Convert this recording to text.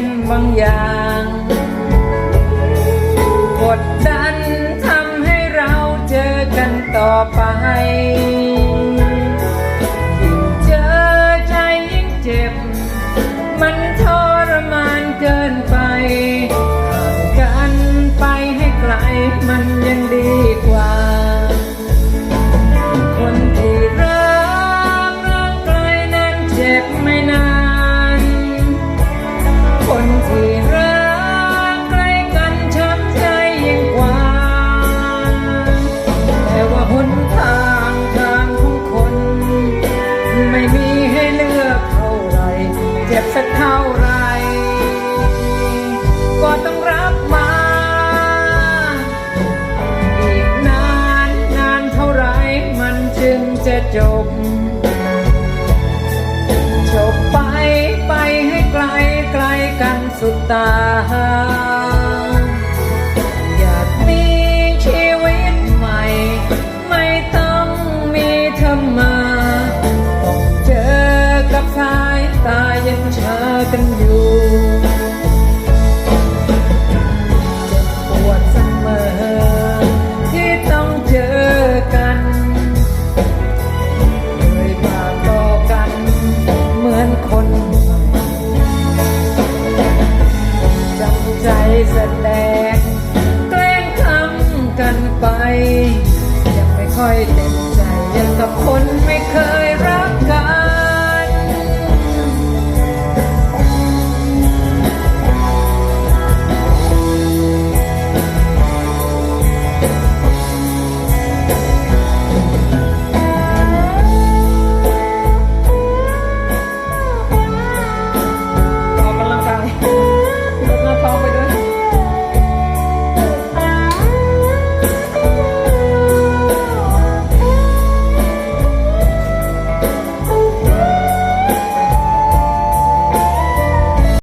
น บางอย่าง กดดั บสักเท่าไร ก็ต้องรับมา อีกนานนานเท่าไรมันจึงจะจบ จบไปไปให้ไกลไกลกันสุดตา กันอยู่เจ็บปวดเสมอที่ต้องเจอกันเคยผ่านต่อกันเหมือนคนจำใจแสดงแกล้งทำกันไป ยังไม่ค่อยเต็